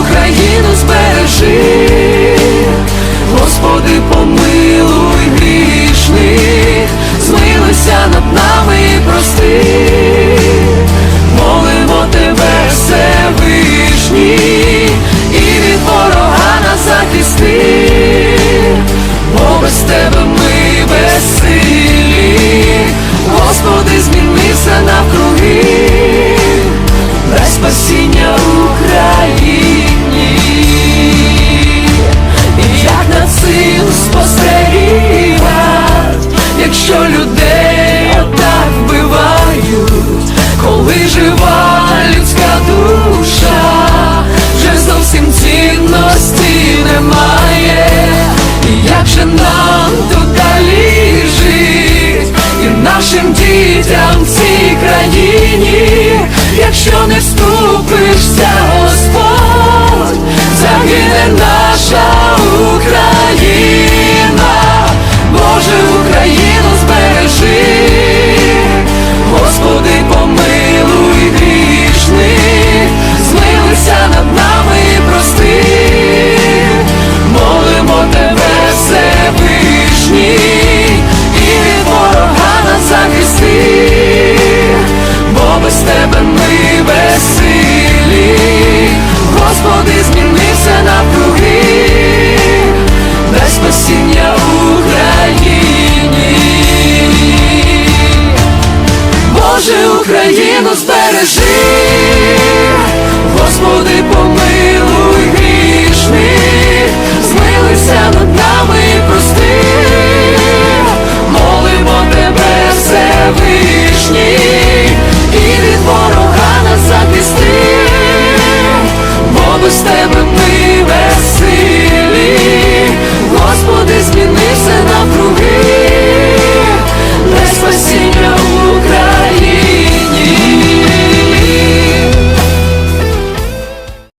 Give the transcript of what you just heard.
Україну збережи, жить, і країну збережи.